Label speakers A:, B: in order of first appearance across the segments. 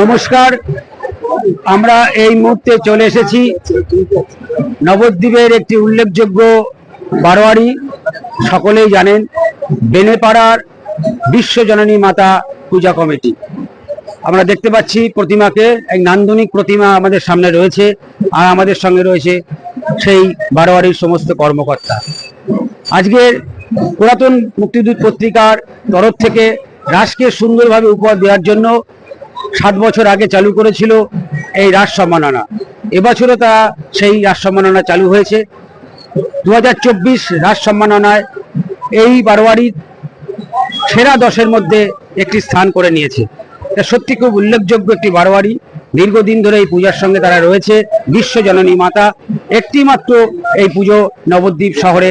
A: নমস্কার, আমরা এই মুহূর্তে চলে এসেছি নবদ্বীপের একটি উল্লেখযোগ্য বারোয়ারি, সকলেই জানেন, বেনেপাড়ার বিশ্বজননী মাতা পূজা কমিটি। আমরা দেখতে পাচ্ছি প্রতিমাকে, এক নান্দনিক প্রতিমা আমাদের সামনে রয়েছে, আর আমাদের সঙ্গে রয়েছে সেই বারোয়ারির সমস্ত কর্মকর্তা। আজকের পুরাতন মুক্তিদূত পত্রিকার তরফ থেকে রাসকে সুন্দরভাবে উপহার দেওয়ার জন্য সাত বছর আগে চালু করেছিল এই রাস সম্মাননা। এবছরও তা সেই রাস সম্মাননা চালু হয়েছে। দু হাজার চব্বিশ রাস সম্মাননায় এই বারোয়ারির সেরা দশের মধ্যে একটি স্থান করে নিয়েছে। এটা সত্যি খুব উল্লেখযোগ্য একটি বারোয়ারি। দীর্ঘদিন ধরে এই পূজার সঙ্গে তারা রয়েছে। বিশ্বজননী মাতা। একটি মাত্র এই পুজো নবদ্বীপ শহরে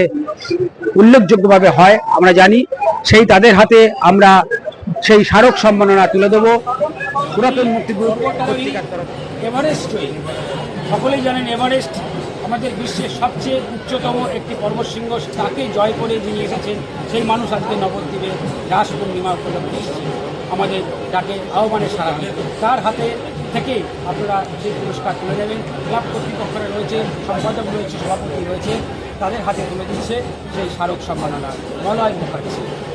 A: উল্লেখযোগ্যভাবে হয়, আমরা জানি। সেই তাদের হাতে আমরা সেই স্মারক সম্মাননা তুলে দেবো। পুরাতন পত্রিকার
B: এভারেস্ট সকলেই জানেন এভারেস্ট আমাদের বিশ্বের সবচেয়ে উচ্চতম একটি পর্বতশৃঙ্গ। তাকে জয় করে যিনি এসেছেন, সেই মানুষ আজকে নবদ্বীপে রাস পূর্ণিমা উপলক্ষে এসেছেন আমাদের ডাকে আহ্বানে সারা। তার হাতে থেকে আপনারা সেই পুরস্কার তুলে নেবেন ক্লাব কর্তৃপক্ষরা রয়েছে, সম্পাদক রয়েছে, সভাপতি রয়েছে, তাদের হাতে তুলে দিচ্ছে সেই স্মারক সম্মাননা। মলয় মুখার্জি।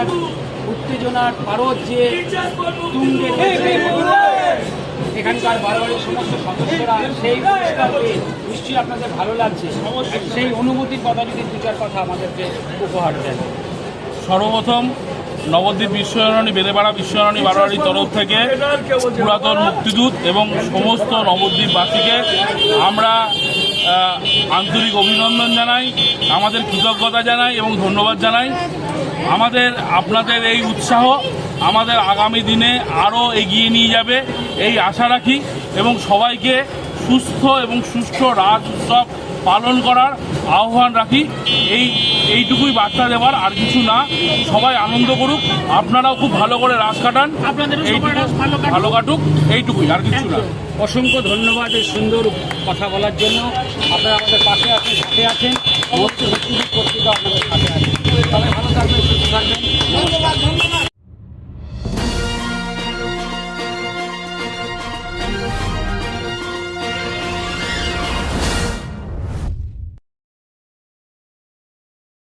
B: উত্তেজনার উত্তেজনার পারদ যে তুঙ্গে এখানকার বারোয়ারির সমস্ত সদস্যরা সেই নিশ্চয়ই আপনাদের ভালো লাগছে। সেই অনুভূতির কথা যদি দু কথা আমাদেরকে উপহার দেন।
C: সর্বপ্রথম নবদ্বীপ বিশ্বজননী বেদেপাড়া বিশ্বজননী বারোয়ারির তরফ থেকে পুরাতন মুক্তিদূত এবং সমস্ত নবদ্বীপবাসীকে আমরা আন্তরিক অভিনন্দন জানাই, আমাদের কৃতজ্ঞতা জানাই এবং ধন্যবাদ জানাই। আমাদের, আপনাদের এই উৎসাহ আমাদের আগামী দিনে আরও এগিয়ে নিয়ে যাবে, এই আশা রাখি এবং সবাইকে সুস্থ এবং সুষ্ঠু রাজ উৎসব পালন করার আহ্বান রাখি। এই এইটুকুই বার্তা দেওয়ার আর কিছু না। সবাই আনন্দ করুক। আপনারাও খুব ভালো করে রাস কাটান।
B: ভালো কাটুক।
C: এইটুকুই আর কিছু না।
B: অসংখ্য ধন্যবাদ এই সুন্দর কথা বলার জন্য। আপনারা আমাদের পাশে আছেন সাথে আছেন। পত্রিকা আপনাদের সাথে আছে সবাই ভালো থাকবেন সুস্থ থাকবেন। নমস্কার।